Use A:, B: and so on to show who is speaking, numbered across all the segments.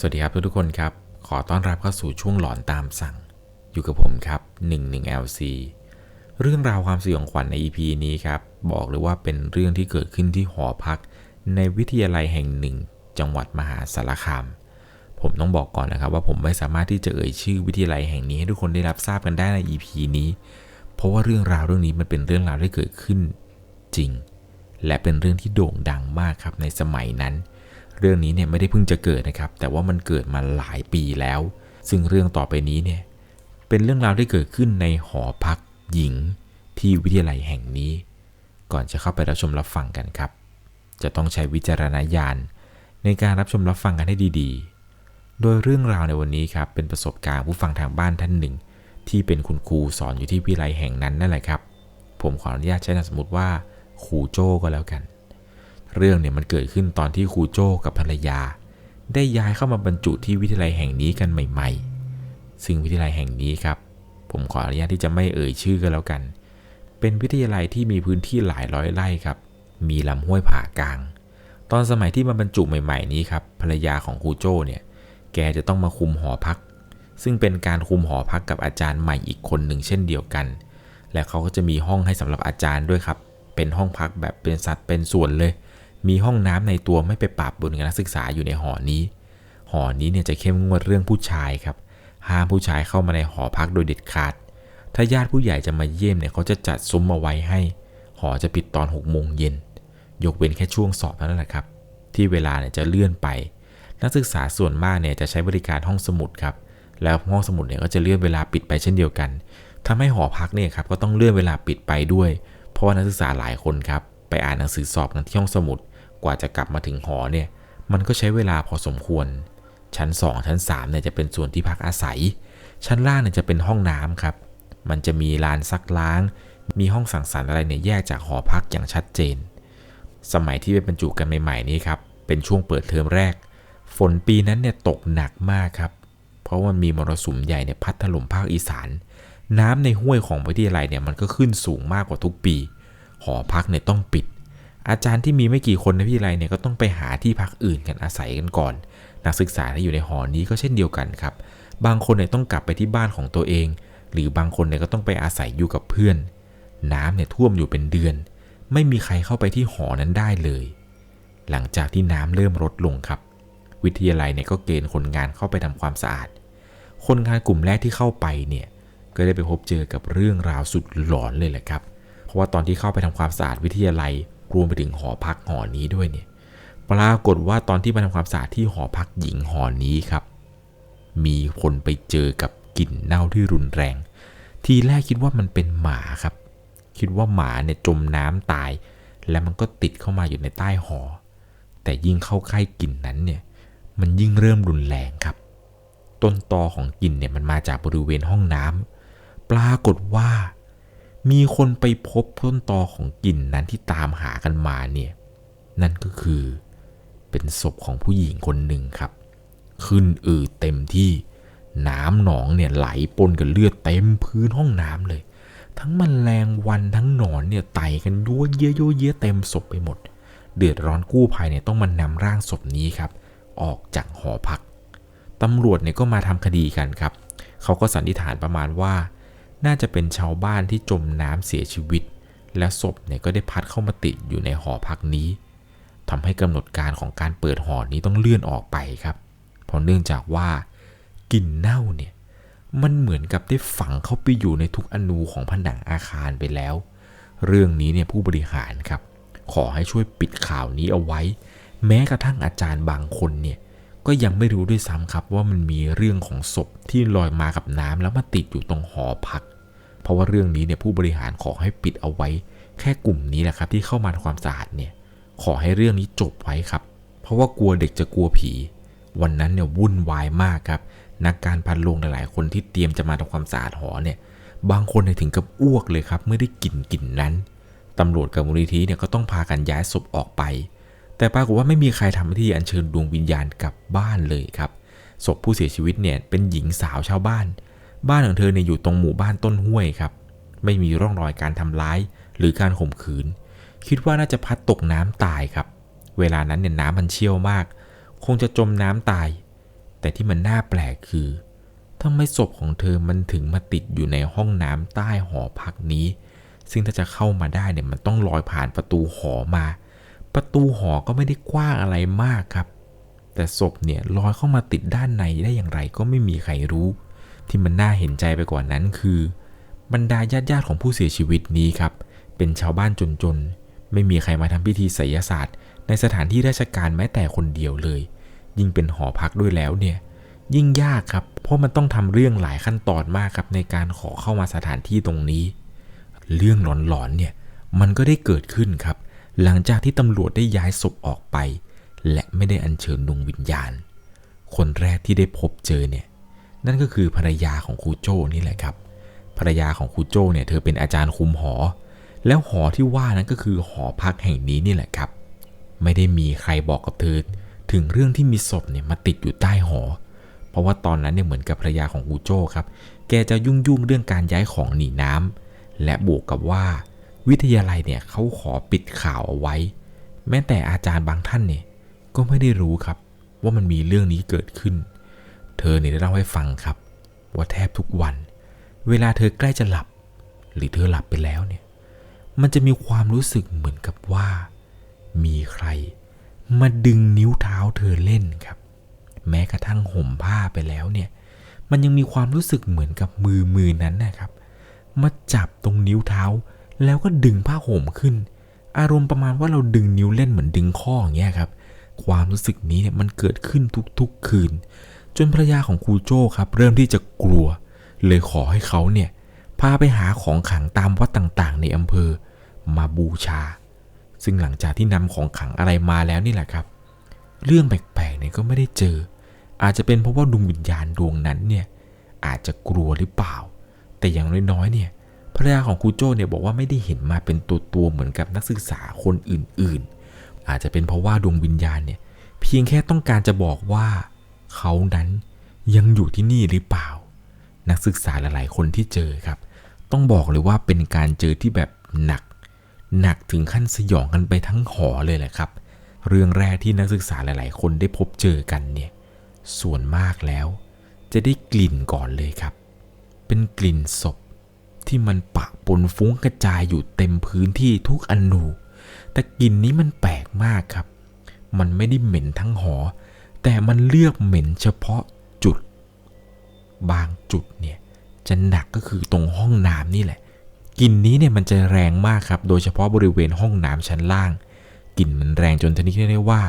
A: สวัสดีครับทุกๆคนครับ ขอต้อนรับเข้าสู่ช่วงหลอนตามสั่ง อยู่กับผมครับ 11LC เรื่องราวความสยองขวัญใน EP นี้ครับ บอกเลยว่าเป็นเรื่องที่เกิดขึ้นที่หอพัก ในวิทยาลัยแห่งหนึ่ง จังหวัดมหาสารคาม ผมต้องบอกก่อนนะครับ ว่าผมไม่สามารถที่จะเอ่ยชื่อวิทยาลัยแห่งนี้ให้ทุกคนได้รับทราบกันได้ใน EP นี้ เพราะว่าเรื่องราวเรื่องนี้มันเป็นเรื่องราวที่เกิดขึ้นจริง และเป็นเรื่องที่โด่งดังมากครับในสมัยนั้น เรื่องนี้เนี่ยไม่ได้เพิ่งจะเกิดนะครับ แต่ว่ามันเกิดมาหลายปีแล้ว ซึ่งเรื่องต่อไปนี้เนี่ยเป็นเรื่องราวที่เกิดขึ้นในหอพักหญิงที่วิทยาลัยแห่งนี้ ก่อนจะเข้าไปรับชมรับฟังกันครับ จะต้องใช้วิจารณญาณในการรับชมรับฟังกันให้ดีๆ โดยเรื่องราวในวันนี้ครับเป็นประสบการณ์ผู้ฟังทางบ้านท่านหนึ่ง ที่เป็นคุณครูสอนอยู่ที่วิทยาลัยแห่งนั้นนั่นแหละครับ ผมขออนุญาตใช้นามสมมติว่าครูโจ้ก็แล้วกัน เรื่องเนี่ยมันเกิดขึ้นตอนที่ครูโจ้กับภรรยา ได้ย้ายเข้ามาบรรจุที่วิทยาลัยแห่งนี้กันใหม่ ๆ ซึ่งวิทยาลัยแห่งนี้ครับ ผมขออนุญาตที่จะไม่เอ่ยชื่อกันแล้วกัน เป็นวิทยาลัยที่มีพื้นที่หลายร้อยไร่ครับ มีลำห้วยผ่ากลาง ตอนสมัยที่มาบรรจุใหม่ ๆ นี้ครับภรรยาของครูโจ้เนี่ย แกจะต้องมาคุมหอพัก ซึ่งเป็นการคุมหอพักกับอาจารย์ใหม่อีกคนหนึ่งเช่นเดียวกัน และเขาก็จะมีห้องให้สำหรับอาจารย์ด้วยครับ เป็นห้องพักแบบเป็นสัดเป็นส่วนเลย มีห้องน้ำในตัวไม่ไปปรับบุญกับนักศึกษาอยู่ในหอนี้ หอนี้เนี่ยจะเข้มงวดเรื่องผู้ชายครับ ห้ามผู้ชายเข้ามาในหอพักโดยเด็ดขาด ถ้าญาติผู้ใหญ่จะมาเยี่ยมเนี่ยเขาจะจัดซุ้มมาไว้ให้ หอจะปิดตอน6โมงเย็น ยกเว้นแค่ช่วงสอบนั้นแหละครับ ที่เวลาเนี่ยจะเลื่อนไป นักศึกษาส่วนมากเนี่ยจะใช้บริการห้องสมุดครับ แล้วห้องสมุดเนี่ยก็จะเลื่อนเวลาปิดไปเช่นเดียวกันทำให้หอพักเนี่ยครับก็ต้องเลื่อนเวลาปิดไปด้วย เพราะว่านักศึกษาหลายคนครับไปอ่านหนังสือสอบกันที่ห้องสมุด กว่าจะกลับมาถึงหอเนี่ย มันก็ใช้เวลาพอสมควร ชั้น 2 ชั้น3เนี่ยจะเป็นส่วนที่พักอาศัย ชั้นล่างเนี่ยจะเป็นห้องน้ำครับ มันจะมีลานซักล้าง มีห้องสังสรรค์อะไรเนี่ยแยกจากหอพักอย่างชัดเจน สมัยที่ไปบรรจุกันใหม่ๆนี้ครับ เป็นช่วงเปิดเทอมแรก ฝนปีนั้นเนี่ยตกหนักมากครับ เพราะว่ามีมรสุมใหญ่เนี่ยพัดถล่มภาคอีสาน น้ำในห้วยของวิทยาลัยเนี่ยมันก็ขึ้นสูงมากกว่าทุกปี หอพักเนี่ยต้องปิด อาจารย์ที่มีไม่กี่คนในวิทยาลัยเนี่ยก็ต้องไปหาที่พักอื่นกันอาศัยกันก่อน นักศึกษาที่อยู่ในหอนี้ก็เช่นเดียวกันครับ บางคนเนี่ยต้องกลับไปที่บ้านของตัวเอง หรือบางคนเนี่ยก็ต้องไปอาศัยอยู่กับเพื่อน น้ำเนี่ยท่วมอยู่เป็นเดือน ไม่มีใครเข้าไปที่หอนั้นได้เลย หลังจากที่น้ำเริ่มลดลงครับ วิทยาลัยเนี่ยก็เกณฑ์คนงานเข้าไปทำความสะอาด คนงานกลุ่มแรกที่เข้าไปเนี่ยก็ได้ไปพบเจอกับเรื่องราวสุดหลอนเลยแหละครับ เพราะว่าตอนที่เข้าไปทำความสะอาดวิทยาลัย รวมไปถึงหอพักหอนี้ด้วยเนี่ย ปรากฏว่าตอนที่มาทำความสะอาดที่หอพักหญิงหอนี้ครับ มีคนไปเจอกับกลิ่นเน่าที่รุนแรง ทีแรกคิดว่ามันเป็นหมาครับ คิดว่าหมาเนี่ยจมน้ำตาย และมันก็ติดเข้ามาอยู่ในใต้หอ แต่ยิ่งเข้าใกล้กลิ่นนั้นเนี่ย มันยิ่งเริ่มรุนแรงครับ ต้นตอของกลิ่นเนี่ยมันมาจากบริเวณห้องน้ำปรากฏว่า มีคนไปพบต้นตอของกลิ่นนั้นที่ตามหากันมาเนี่ยนั่นก็คือเป็นศพของผู้หญิงคนหนึ่งครับ ขึ้นอืดเต็มที่น้ำหนองเนี่ยไหลปนกับเลือดเต็มพื้นห้องน้ำเลย ทั้งมแมลงวันทั้งหนอนเนี่ยไต่กันยั่วเยี่ยยั่วเยี่ยเต็มศพไปหมด เดือดร้อนกู้ภัยเนี่ยต้องมานำร่างศพนี้ครับ ออกจากหอพักตำรวจเนี่ยก็มาทำคดีกันครับ เขาก็สันนิษฐานประมาณว่า น่าจะเป็นชาวบ้านที่จมน้ำเสียชีวิต และศพเนี่ยก็ได้พัดเข้ามาติดอยู่ในหอพักนี้ทำให้กำหนดการของการเปิดหอนี้ต้องเลื่อนออกไปครับ เพราะเนื่องจากว่ากลิ่นเน่าเนี่ยมันเหมือนกับได้ฝังเข้าไปอยู่ในทุกอนูของผนังอาคารไปแล้ว เรื่องนี้เนี่ยผู้บริหารครับ ขอให้ช่วยปิดข่าวนี้เอาไว้ แม้กระทั่งอาจารย์บางคนเนี่ย ก็ยังไม่รู้ด้วยซ้ำครับว่ามันมีเรื่องของศพที่ลอยมากับน้ำแล้วมาติดอยู่ตรงหอพัก เพราะว่าเรื่องนี้เนี่ยผู้บริหารขอให้ปิดเอาไว้ แค่กลุ่มนี้แหละครับที่เข้ามาทำความสะอาดเนี่ยขอให้เรื่องนี้จบไว้ครับ เพราะว่ากลัวเด็กจะกลัวผี วันนั้นเนี่ยวุ่นวายมากครับ นักการพันโลงหลายๆคนที่เตรียมจะมาทำความสะอาดหอเนี่ยบางคนถึงกับอ้วกเลยครับเมื่อได้กลิ่นกลิ่นนั้นตำรวจกับมูลนิธิเนี่ยก็ต้องพากันย้ายศพออกไป แต่ปรากฏว่าไม่มีใครทำพิธีอัญเชิญดวงวิญญาณกลับบ้านเลยครับ ศพผู้เสียชีวิตเนี่ยเป็นหญิงสาวชาวบ้าน บ้านของเธอเนี่ยอยู่ตรงหมู่บ้านต้นห้วยครับ ไม่มีร่องรอยการทำร้ายหรือการข่มขืน คิดว่าน่าจะพัดตกน้ำตายครับ เวลานั้นเนี่ยน้ำมันเชี่ยวมาก คงจะจมน้ำตาย แต่ที่มันน่าแปลกคือทำไมศพของเธอมันถึงมาติดอยู่ในห้องน้ำใต้หอพักนี้ ซึ่งถ้าจะเข้ามาได้เนี่ยมันต้องลอยผ่านประตูหอมา ประตูหอก็ไม่ได้กว้างอะไรมากครับ แต่ศพเนี่ยลอยเข้ามาติดด้านในได้อย่างไรก็ไม่มีใครรู้ ที่มันน่าเห็นใจไปกว่านั้นคือ บรรดาญาติญาติของผู้เสียชีวิตนี้ครับ เป็นชาวบ้านจนๆ ไม่มีใครมาทำพิธีไสยศาสตร์ ในสถานที่ราชการแม้แต่คนเดียวเลย ยิ่งเป็นหอพักด้วยแล้วเนี่ยยิ่งยากครับ เพราะมันต้องทำเรื่องหลายขั้นตอนมากครับในการขอเข้ามาสถานที่ตรงนี้ เรื่องหลอนๆเนี่ยมันก็ได้เกิดขึ้นครับ หลังจากที่ตำรวจได้ย้ายศพออกไป และไม่ได้อัญเชิญดวงวิญญาณ คนแรกที่ได้พบเจอเนี่ย นั่นก็คือภรรยาของครูโจ้นี่แหละครับ ภรรยาของครูโจ้เนี่ยเธอเป็นอาจารย์คุมหอ แล้วหอที่ว่านั้นก็คือหอพักแห่งนี้นี่แหละครับ ไม่ได้มีใครบอกกับเธอ ถึงเรื่องที่มีศพเนี่ยมาติดอยู่ใต้หอ เพราะว่าตอนนั้นเนี่ยเหมือนกับภรรยาของครูโจ้ครับ แกจะยุ่งยุ่งเรื่องการย้ายของหนีน้ำและบวกกับว่า วิทยาลัยเนี่ยเขาขอปิดข่าวเอาไว้ แม้แต่อาจารย์บางท่านเนี่ยก็ไม่ได้รู้ครับว่ามันมีเรื่องนี้เกิดขึ้น เธอเนี่ยได้เล่าให้ฟังครับ ว่าแทบทุกวัน เวลาเธอใกล้จะหลับ หรือเธอหลับไปแล้วเนี่ย มันจะมีความรู้สึกเหมือนกับว่า มีใคร มาดึงนิ้วเท้าเธอเล่นครับ แม้กระทั่งห่มผ้าไปแล้วเนี่ย มันยังมีความรู้สึกเหมือนกับมือมือนั้นนะครับ มาจับตรงนิ้วเท้า แล้วก็ดึงผ้าห่มขึ้น อารมณ์ประมาณว่าเราดึงนิ้วเล่นเหมือนดึงข้ออย่างเงี้ยครับความรู้สึกนี้เนี่ยมันเกิดขึ้นทุกๆคืน จนภรรยาของครูโจ้ครับ เริ่มที่จะกลัว เลยขอให้เขาเนี่ยพาไปหาของขังตามวัดต่างๆ ในอำเภอมาบูชา ซึ่งหลังจากที่นำของขังอะไรมาแล้วนี่แหละครับ เรื่องแปลกๆเนี่ยก็ไม่ได้เจอ อาจจะเป็นเพราะว่าดวงวิญญาณดวงนั้นเนี่ยอาจจะกลัวหรือเปล่า แต่อย่างน้อยๆเนี่ย ภรรยาของครูโจ้เนี่ยบอกว่าไม่ได้เห็นมาเป็นตัวตัวๆเหมือนกับนักศึกษาคนอื่นๆ อาจจะเป็นเพราะว่าดวงวิญญาณเนี่ยเพียงแค่ต้องการจะบอกว่าเขานั้นยังอยู่ที่นี่หรือเปล่า นักศึกษาหลายๆ คนที่เจอครับ ต้องบอกเลยว่าเป็นการเจอที่แบบหนัก หนักถึงขั้นสยองกันไปทั้งหอเลยแหละครับ เรื่องแรกที่นักศึกษาหลาย ๆ คนได้พบเจอกันเนี่ยส่วนมากแล้ว จะได้กลิ่นก่อนเลยครับ เป็นกลิ่นศพ ที่มันปะปนฟุ้งกระจายอยู่เต็มพื้นที่ทุกอนู แต่กลิ่นนี้มันแปลกมากครับ มันไม่ได้เหม็นทั้งหอ แต่มันเลือกเหม็นเฉพาะจุด บางจุดเนี่ยจะหนักก็คือตรงห้องน้ำนี่แหละกลิ่นนี้เนี่ยมันจะแรงมากครับ โดยเฉพาะบริเวณห้องน้ำชั้นล่างกลิ่นมันแรงจนชนิดที่ได้ว่า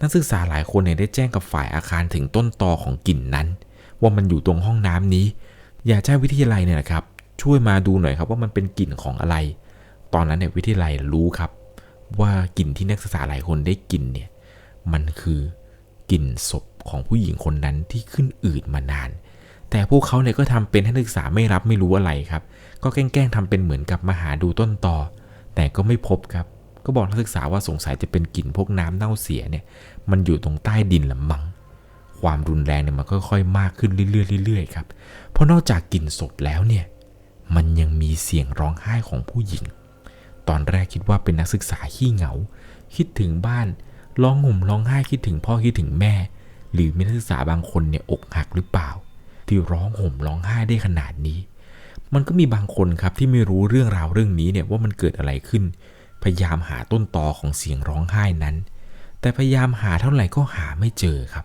A: นักศึกษาหลายคนเนี่ยได้แจ้งกับฝ่ายอาคารถึงต้นตอของกลิ่นนั้น ว่ามันอยู่ตรงห้องน้ำนี้ อย่าให้วิทยาลัยเนี่ยนะครับ ช่วยมาดูหน่อยครับว่ามันเป็นกลิ่นของอะไร ตอนนั้นเนี่ยวิทยาลัยรู้ครับ ว่ากลิ่นที่นักศึกษาหลายคนได้กลิ่นเนี่ยมันคือกลิ่นศพของผู้หญิงคนนั้นที่ขึ้นอืดมานาน แต่พวกเขาเนี่ยก็ทำเป็นให้นักศึกษาไม่รับไม่รู้อะไรครับ ก็แกล้งๆทำเป็นเหมือนกับมาหาดูต้นตอแต่ก็ไม่พบครับ ก็บอกนักศึกษาว่าสงสัยจะเป็นกลิ่นพวกน้ำเน่าเสียเนี่ย มันอยู่ตรงใต้ดินละมังความรุนแรงเนี่ยมันค่อยๆมากขึ้นเรื่อยๆเรื่อยๆครับ เพราะนอกจากกลิ่นศพแล้วเนี่ย มันยังมีเสียงร้องไห้ของผู้หญิง ตอนแรกคิดว่าเป็นนักศึกษาขี้เหงา คิดถึงบ้านร้องห่มร้องไห้คิดถึงพ่อคิดถึงแม่ หรือมีนักศึกษาบางคนเนี่ยอกหักหรือเปล่า ที่ร้องห่มร้องไห้ได้ขนาดนี้ มันก็มีบางคนครับที่ไม่รู้เรื่องราวเรื่องนี้เนี่ยว่ามันเกิดอะไรขึ้น พยายามหาต้นตอของเสียงร้องไห้นั้น แต่พยายามหาเท่าไหร่ก็หาไม่เจอครับ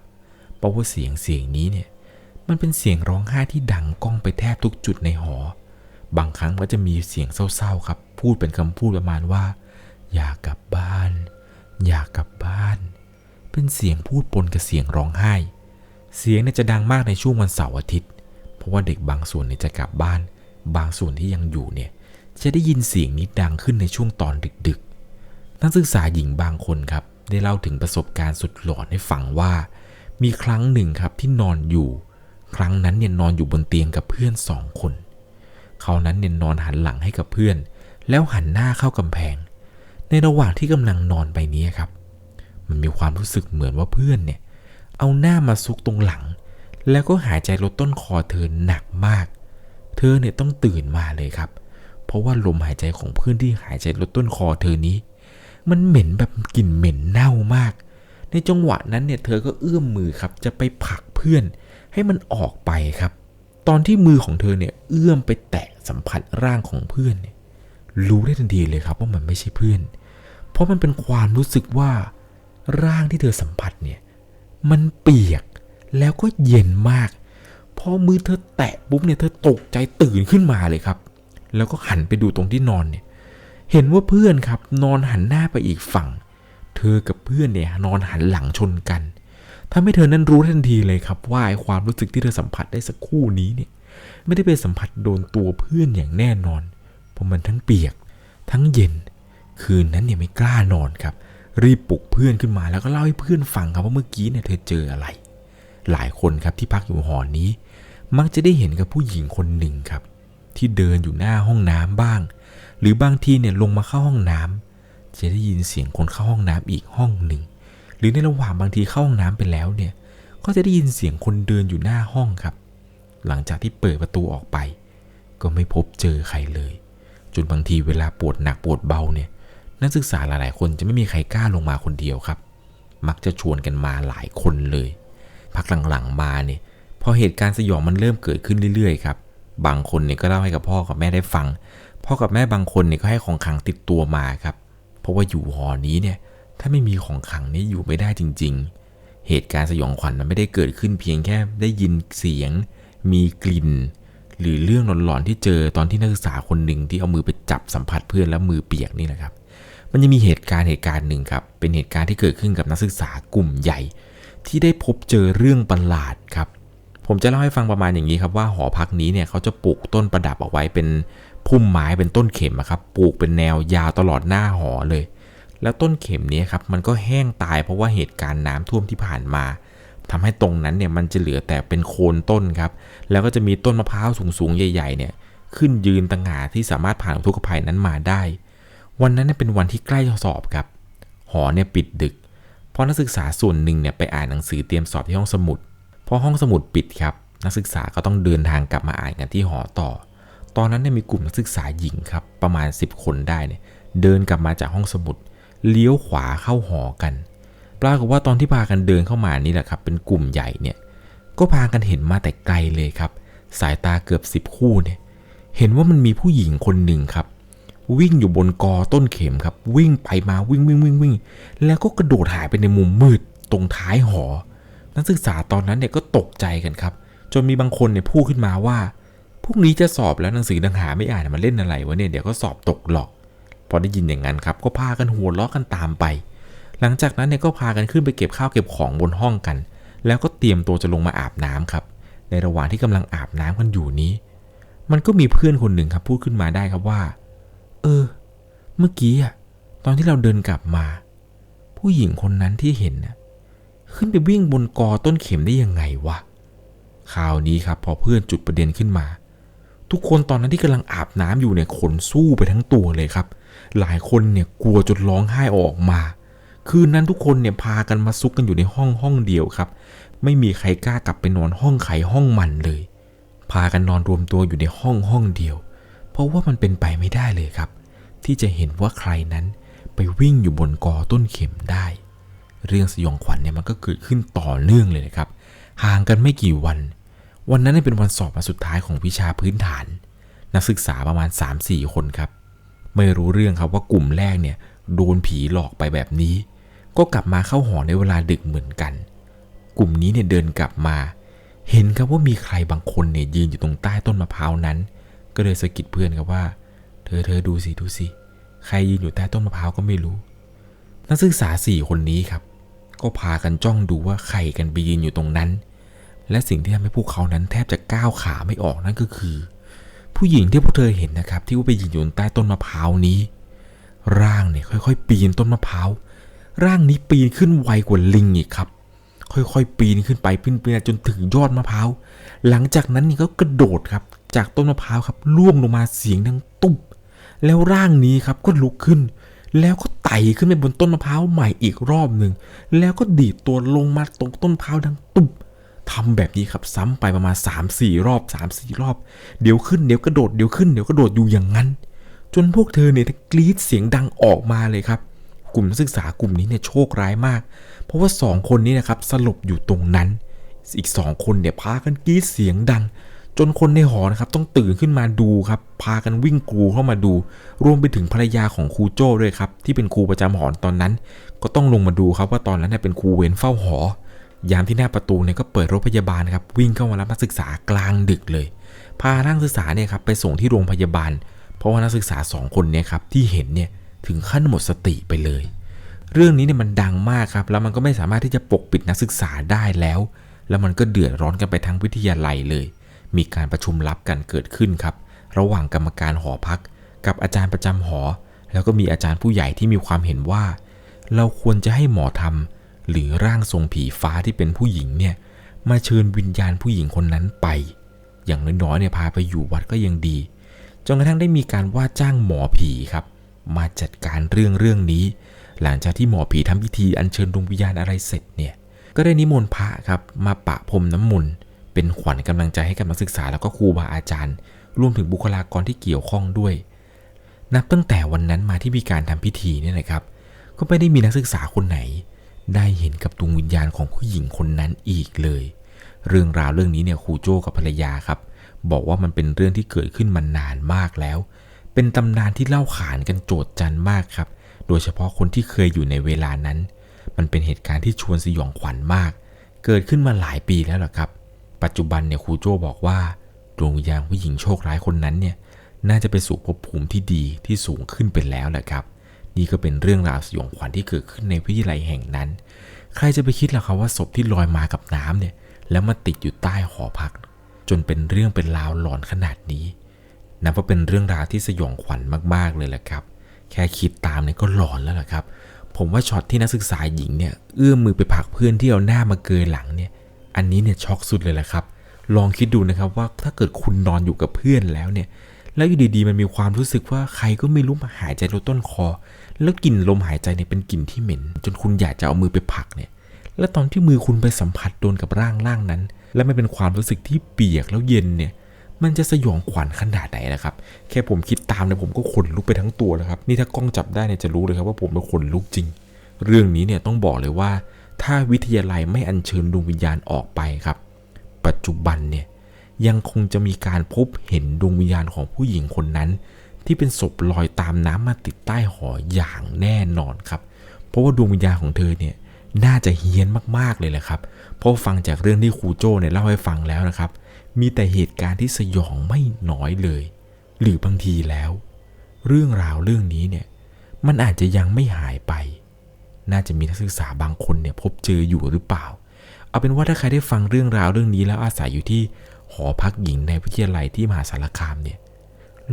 A: เพราะว่าเสียงเสียงนี้เนี่ยมันเป็นเสียงร้องไห้ที่ดังก้องไปแทบทุกจุดในหอ บางครั้งก็จะมีเสียงเศร้าๆครับ พูดเป็นคำพูดประมาณว่า อยากกลับบ้าน อยากกลับบ้าน เป็นเสียงพูดปนกับเสียงร้องไห้ เสียงเนี่ยจะดังมากในช่วงวันเสาร์อาทิตย์ เพราะว่าเด็กบางส่วนเนี่ยจะกลับบ้าน บางส่วนที่ยังอยู่เนี่ยจะได้ยินเสียงนี้ดังขึ้นในช่วงตอนดึกๆ นักศึกษาหญิงบางคนครับ ได้เล่าถึงประสบการณ์สุดหลอนให้ฟังว่า มีครั้งหนึ่งครับที่นอนอยู่ ครั้งนั้นเนี่ยนอนอยู่บนเตียงกับเพื่อนสองคน เขานั้นเนี่ยนอนหันหลังให้กับเพื่อน แล้วหันหน้าเข้ากำแพง ในระหว่างที่กำลังนอนไปนี้ครับ มันมีความรู้สึกเหมือนว่าเพื่อนเนี่ย เอาหน้ามาซุกตรงหลัง แล้วก็หายใจลดต้นคอเธอหนักมาก เธอเนี่ยต้องตื่นมาเลยครับ เพราะว่าลมหายใจของเพื่อนที่หายใจลดต้นคอเธอนี้ มันเหม็นแบบกลิ่นเหม็นเน่ามาก ในในจังหวะนั้นเนี่ยเธอก็เอื้อมมือครับ จะไปผลักเพื่อนให้มันออกไปครับ ตอนที่มือของเธอเนี่ยเอื้อมไปแตะ สัมผัสร่างของเพื่อนเนี่ยรู้ได้ทันทีเลยครับว่ามันไม่ใช่เพื่อน เพราะมันเป็นความรู้สึกว่าร่างที่เธอสัมผัสเนี่ยมันเปียกแล้วก็เย็นมาก พอมือเธอแตะปุ๊บเนี่ยเธอตกใจตื่นขึ้นมาเลยครับ แล้วก็หันไปดูตรงที่นอนเนี่ย เห็นว่าเพื่อนครับนอนหันหน้าไปอีกฝั่ง เธอกับเพื่อนเนี่ยนอนหันหลังชนกันทำให้เธอนั้นรู้ทันทีเลยครับว่าความรู้สึกที่เธอสัมผัสได้สักครู่นี้เนี่ย ไม่ได้เป็นสัมผัสโดนตัวเพื่อนอย่างแน่นอน เพราะมันทั้งเปียก ทั้งเย็น คืนนั้นเนี่ยไม่กล้านอนครับ รีบปลุกเพื่อนขึ้นมาแล้วก็เล่าให้เพื่อนฟังครับว่าเมื่อกี้เนี่ยเธอเจออะไร หลายคนครับที่พักอยู่หอนี้ มักจะได้เห็นกับผู้หญิงคนหนึ่งครับ ที่เดินอยู่หน้าห้องน้ำบ้าง หรือบางทีเนี่ยลงมาเข้าห้องน้ำจะได้ยินเสียงคนเข้าห้องน้ำอีกห้องหนึ่งหรือในระหว่างบางทีเข้าห้องน้ำไปแล้วเนี่ย ก็จะได้ยินเสียงคนเดินอยู่หน้าห้องครับ หลังจากที่เปิดประตูออกไป ก็ไม่พบเจอใครเลย จนบางทีเวลาปวดหนักปวดเบาเนี่ย นักศึกษาหลายๆ คนจะไม่มีใครกล้าลงมาคนเดียวครับ มักจะชวนกันมาหลายคนเลย พักหลังๆมาเนี่ยพอเหตุการณ์สยองมันเริ่มเกิดขึ้นเรื่อยๆครับ บางคนเนี่ยก็เล่าให้กับพ่อกับแม่ได้ฟัง พ่อกับแม่บางคนเนี่ยก็ให้ของขังติดตัวมาครับ เพราะว่าอยู่หอนี้เนี่ย ถ้าไม่มีของขังนี่อยู่ไม่ได้จริง ๆ เหตุการณ์สยองขวัญมันไม่ได้เกิดขึ้นเพียงแค่ได้ยินเสียง มีกลิ่น หรือเรื่องหลอนๆที่เจอตอนที่นักศึกษาคนหนึ่งที่เอามือไปจับสัมผัสเพื่อนแล้วมือเปียกนี่แหละครับ มันยังมีเหตุการณ์เหตุการณ์หนึ่งครับ เป็นเหตุการณ์ที่เกิดขึ้นกับนักศึกษากลุ่มใหญ่ ที่ได้พบเจอเรื่องประหลาดครับ ผมจะเล่าให้ฟังประมาณอย่างนี้ครับว่าหอพักนี้เนี่ยเขาจะปลูกต้นประดับเอาไว้เป็นพุ่มไม้เป็นต้นเข็มครับ ปลูกเป็นแนวยาวตลอดหน้าหอเลย แล้วต้นเข็มนี้ครับมันก็แห้งตายเพราะว่าเหตุการณ์น้ำท่วมที่ผ่านมา ทำให้ตรงนั้นเนี่ยมันจะเหลือแต่เป็นโคนต้นครับ แล้วก็จะมีต้นมะพร้าวสูงๆ ใหญ่ ๆ เนี่ยขึ้นยืนต่างหากที่สามารถผ่านอุกภัยนั้นมาได้ วันนั้นเป็นวันที่ใกล้จะสอบครับ หอเนี่ยปิดดึก เพราะนักศึกษาส่วนหนึ่งเนี่ยไปอ่านหนังสือเตรียมสอบที่ห้องสมุด พอห้องสมุดปิดครับ นักศึกษาก็ต้องเดินทางกลับมาอ่านกันที่หอต่อ ตอนนั้นเนี่ยมีกลุ่มนักศึกษาหญิงครับประมาณ 10 คนได้เนี่ยเดินกลับมาจากห้องสมุด เลี้ยวขวาเข้าหอกัน ปรากฏว่าตอนที่พากันเดินเข้ามานี่แหละครับ เป็นกลุ่มใหญ่เนี่ย ก็พากันเห็นมาแต่ไกลเลยครับ สายตาเกือบสิบคู่เนี่ย เห็นว่ามันมีผู้หญิงคนหนึ่งครับ วิ่งอยู่บนกอต้นเข็มครับ วิ่งไปมาวิ่งวิ่งวิ่งวิ่ง แล้วก็กระโดดหายไปในมุมมืดตรงท้ายหอ นักศึกษาตอนนั้นเนี่ยก็ตกใจกันครับ จนมีบางคนเนี่ยพูดขึ้นมาว่าพวกนี้จะสอบแล้วหนังสือดังหาไม่อ่านมาเล่นอะไรวะเนี่ยเดี๋ยวก็สอบตกหรอก พอได้ยินอย่างนั้นครับ ก็พากันหัวเราะกันตามไป หลังจากนั้นเนี่ยก็พากันขึ้นไปเก็บข้าวเก็บของบนห้องกัน แล้วก็เตรียมตัวจะลงมาอาบน้ำครับ ในระหว่างที่กำลังอาบน้ำกันอยู่นี้ มันก็มีเพื่อนคนหนึ่งครับพูดขึ้นมาได้ครับว่า เออ เมื่อกี้อะตอนที่เราเดินกลับมา ผู้หญิงคนนั้นที่เห็นน่ะขึ้นไปวิ่งบนกอต้นเข็มได้ยังไงวะคราวนี้ครับ พอเพื่อนจุดประเด็นขึ้นมา ทุกคนตอนนั้นที่กำลังอาบน้ำอยู่เนี่ยขนสู้ไปทั้งตัวเลยครับ หลายคนเนี่ยกลัวจนร้องไห้ออกมา คืนนั้นทุกคนเนี่ยพากันมาซุกกันอยู่ในห้องห้องเดียวครับ ไม่มีใครกล้ากลับไปนอนห้องไขห้องมันเลย พากันนอนรวมตัวอยู่ในห้องห้องเดียว เพราะว่ามันเป็นไปไม่ได้เลยครับ ที่จะเห็นว่าใครนั้นไปวิ่งอยู่บนกอต้นเข็มได้ เรื่องสยองขวัญเนี่ยมันก็เกิดขึ้นต่อเนื่องเลยนะครับ ห่างกันไม่กี่วัน วันนั้นเป็นวันสอบวันสุดท้ายของวิชาพื้นฐาน นักศึกษาประมาณ 3-4 คนครับ ไม่รู้เรื่องครับว่ากลุ่มแรกเนี่ยโดนผีหลอกไปแบบนี้ ก็กลับมาเข้าหอในเวลาดึกเหมือนกัน กลุ่มนี้เนี่ยเดินกลับมา เห็นครับว่ามีใครบางคนเนี่ยยืนอยู่ตรงใต้ต้นมะพร้าวนั้น ก็เลยสะกิดเพื่อนครับว่า เธอเธอดูสิดูสิ ใครยืนอยู่ใต้ต้นมะพร้าวก็ไม่รู้ นักศึกษาสี่คนนี้ครับ ก็พากันจ้องดูว่าใครกันไปยืนอยู่ตรงนั้น และสิ่งที่ทำให้พวกเขานั้นแทบจะก้าวขาไม่ออกนั่นก็คือ ผู้หญิงที่พวกเธอเห็นนะครับ ที่ว่าไปยืนอยู่ใต้ต้นมะพร้าวนี้ ร่างเนี่ยค่อยๆ ปีนต้นมะพร้าว ร่างนี้ปีนขึ้นไวกว่าลิงอีกครับ ค่อยๆ ปีนขึ้นไปปีนไปจนถึงยอดมะพร้าว หลังจากนั้นนี่ก็กระโดดครับ จากต้นมะพร้าวครับล่วงลงมาเสียงดังตุ๊บแล้วร่างนี้ครับก็ลุกขึ้น แล้วก็ไต่ขึ้นไปบนต้นมะพร้าวใหม่อีกรอบหนึ่งแล้วก็ดีดตัวลงมาตรงต้นมะพร้าวดังตุ๊บทำแบบนี้ครับซ้ำไปประมาณ 3-4 รอบ 3-4 รอบ เดี๋ยวขึ้นเดี๋ยวกระโดดเดี๋ยวขึ้นเดี๋ยวกระโดดอยู่อย่างนั้น จนพวกเธอเนี่ยกรีดเสียงดังออกมาเลยครับ กลุ่มนักศึกษากลุ่มนี้เนี่ยโชคร้ายมาก เพราะว่าสองคนนี้นะครับสลบอยู่ตรงนั้น อีกสองคนเนี่ยพากันกรีดเสียงดัง จนคนในหอนะครับต้องตื่นขึ้นมาดูครับ พากันวิ่งกรูเข้ามาดู รวมไปถึงภรรยาของครูโจ้ด้วยครับ ที่เป็นครูประจำหอตอนนั้น ก็ต้องลงมาดูครับว่าตอนนั้นเนี่ยเป็นครูเวรเฝ้าหอ ยามที่หน้าประตูเนี่ยก็เปิดรถพยาบาลครับวิ่งเข้ามารับนักศึกษากลางดึกเลย พานักศึกษาเนี่ยครับไปส่งที่โรงพยาบาล เพราะว่านักศึกษาสองคนเนี่ยครับที่เห็นเนี่ย ถึงขั้นหมดสติไปเลย เรื่องนี้เนี่ยมันดังมากครับ แล้วมันก็ไม่สามารถที่จะปกปิดนักศึกษาได้แล้ว แล้วมันก็เดือดร้อนกันไปทั้งวิทยาลัยเลย มีการประชุมลับกันเกิดขึ้นครับ ระหว่างกรรมการหอพัก กับอาจารย์ประจำหอ แล้วก็มีอาจารย์ผู้ใหญ่ที่มีความเห็นว่า เราควรจะให้หมอทำหรือร่างทรงผีฟ้าที่เป็นผู้หญิงเนี่ยมาเชิญวิญญาณผู้หญิงคนนั้นไป อย่างน้อยๆเนี่ยพาไปอยู่วัดก็ยังดีจนกระทั่งได้มีการว่าจ้างหมอผีครับ มาจัดการเรื่องเรื่องนี้ หลังจากที่หมอผีทำพิธีอัญเชิญดวงวิญญาณอะไรเสร็จเนี่ยก็ได้นิมนต์พระครับมาปะพรมน้ำมนต์เป็นขวัญกำลังใจให้กับนักศึกษาแล้วก็ครูบาอาจารย์ รวมถึงบุคลากรที่เกี่ยวข้องด้วย นับตั้งแต่วันนั้นมาที่มีการทำพิธีเนี่ยนะครับ ก็ไม่ได้มีนักศึกษาคนไหน ได้เห็นกับดวงวิญญาณของผู้หญิงคนนั้นอีกเลย เรื่องราวเรื่องนี้เนี่ยครูโจ้กับภรรยาครับ บอกว่ามันเป็นเรื่องที่เกิดขึ้นมานานมากแล้ว เป็นตำนานที่เล่าขานกันโจดจันมากครับ โดยเฉพาะคนที่เคยอยู่ในเวลานั้น มันเป็นเหตุการณ์ที่ชวนสยองขวัญมาก เกิดขึ้นมาหลายปีแล้วล่ะครับ ปัจจุบันเนี่ยครูโจ้บอกว่าดวงวิญญาณผู้หญิงโชคร้ายคนนั้นเนี่ยน่าจะไปสู่ภพภูมิที่ดีที่สูงขึ้นไปแล้วแหละครับ นี่ก็เป็นเรื่องราวสยองขวัญที่เกิดขึ้นในวิทยาลัยแห่งนั้น ใครจะไปคิดล่ะครับว่าศพที่ลอยมากับน้ำเนี่ยแล้วมาติดอยู่ใต้หอพัก จนเป็นเรื่องเป็นราวหลอนขนาดนี้ นับว่าเป็นเรื่องราวที่สยองขวัญมากๆเลยแหละครับ แค่คิดตามเนี่ยก็หลอนแล้วล่ะครับ ผมว่าช็อตที่นักศึกษาหญิงเนี่ยเอื้อมมือไปผลักเพื่อนที่เอาหน้ามาเกยหลังเนี่ย อันนี้เนี่ยช็อกสุดเลยแหละครับ ลองคิดดูนะครับว่าถ้าเกิดคุณนอนอยู่กับเพื่อนแล้วเนี่ย แล้วอยู่ดีๆมันมีความรู้สึกว่าใครก็ไม่รู้มาหายใจลดต้นคอ แล้วกลิ่นลมหายใจเนี่ยเป็นกลิ่นที่เหม็น จนคุณอยากจะเอามือไปผลักเนี่ย แล้วตอนที่มือคุณไปสัมผัสโดนกับร่างร่างนั้น แล้วมันเป็นความรู้สึกที่เปียกแล้วเย็นเนี่ย มันจะสยองขวัญขนาดไหนนะครับ แค่ผมคิดตามเนี่ยผมก็ขนลุกไปทั้งตัวแล้วครับ นี่ถ้ากล้องจับได้เนี่ยจะรู้เลยครับว่าผมเป็นขนลุกจริง เรื่องนี้เนี่ยต้องบอกเลยว่า ถ้าวิทยาลัยไม่อัญเชิญดวงวิญญาณออกไปครับ ปัจจุบันเนี่ยยังคงจะมีการพบเห็นดวงวิญญาณของผู้หญิงคนนั้น ที่เป็นศพลอยตามน้ำมาติดใต้หออย่างแน่นอนครับ เพราะว่าดวงวิญญาณของเธอเนี่ยน่าจะเฮี้ยนมากๆเลยแหละครับ เพราะฟังจากเรื่องที่ครูโจ้เนี่ยเล่าให้ฟังแล้วนะครับ มีแต่เหตุการณ์ที่สยองไม่น้อยเลย หรือบางทีแล้ว เรื่องราวเรื่องนี้เนี่ย มันอาจจะยังไม่หายไป น่าจะมีนักศึกษาบางคนเนี่ยพบเจออยู่หรือเปล่า เอาเป็นว่าถ้าใครได้ฟังเรื่องราวเรื่องนี้แล้วอาศัยอยู่ที่หอพักหญิงในวิทยาลัยที่มหาสารคามเนี่ย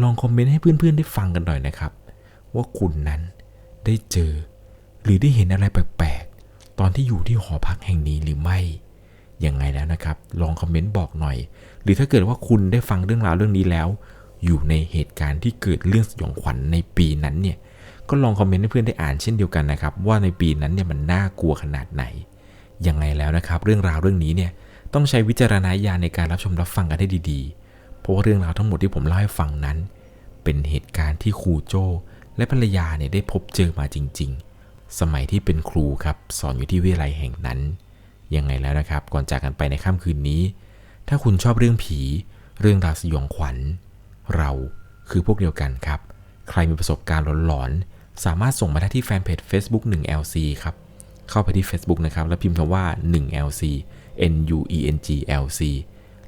A: ลองคอมเมนต์ให้เพื่อนๆได้ฟังกันหน่อยนะครับ ว่าคุณนั้นได้เจอ หรือได้เห็นอะไรแปลกๆ ตอนที่อยู่ที่หอพักแห่งนี้หรือไม่ ยังไงแล้วนะครับ ลองคอมเมนต์บอกหน่อย หรือถ้าเกิดว่าคุณได้ฟังเรื่องราวเรื่องนี้แล้ว อยู่ในเหตุการณ์ที่เกิดเรื่องสยองขวัญในปีนั้นเนี่ยก็ลองคอมเมนต์ให้เพื่อนได้อ่านเช่นเดียวกันนะครับ ว่าในปีนั้นเนี่ยมันน่ากลัวขนาดไหนยังไงแล้วนะครับ เรื่องราวเรื่องนี้เนี่ยต้องใช้วิจารณญาณในการรับชมรับฟังกันให้ดีๆ เพราะว่าเรื่องราวทั้งหมดที่ผมเล่าให้ฟังนั้น เป็นเหตุการณ์ที่ครูโจและภรรยาเนี่ยได้พบเจอมาจริง ๆ สมัยที่เป็นครูครับสอนอยู่ที่วิทยาลัยแห่งนั้น ยังไงแล้วนะครับ ก่อนจากกันไปในค่ำคืนนี้ ถ้าคุณชอบเรื่องผี เรื่องราวสยองขวัญ เราคือพวกเดียวกันครับ ใครมีประสบการณ์หลอนๆ สามารถส่งมาได้ที่แฟนเพจ Facebook 1LC ครับ เข้าไปที่ Facebook นะครับ แล้วพิมพ์คำว่า 1LC N U E N G L C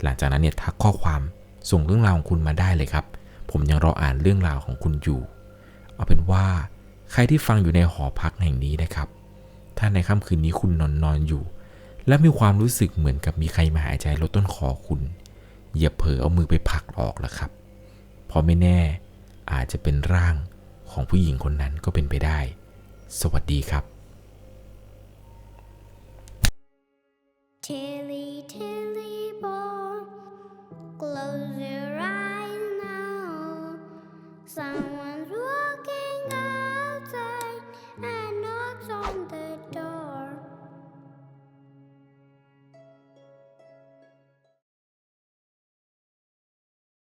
A: หลังจากนั้นเนี่ยทักข้อความส่งเรื่องราวของคุณมาได้เลยครับ ผมยังรออ่านเรื่องราวของคุณอยู่ เอาเป็นว่าใครที่ฟังอยู่ในหอพักแห่งนี้นะครับ ถ้าในค่ำคืนนี้คุณนอนนอนอยู่ และมีความรู้สึกเหมือนกับมีใครมาหายใจลดต้นคอคุณ อย่าเผลอเอามือไปผลักออกละครับ เพราะไม่แน่อาจจะเป็นร่างของผู้หญิงคนนั้นก็เป็นไปได้ สวัสดีครับ
B: Tilly, Tilly boy, close your eyes now. Some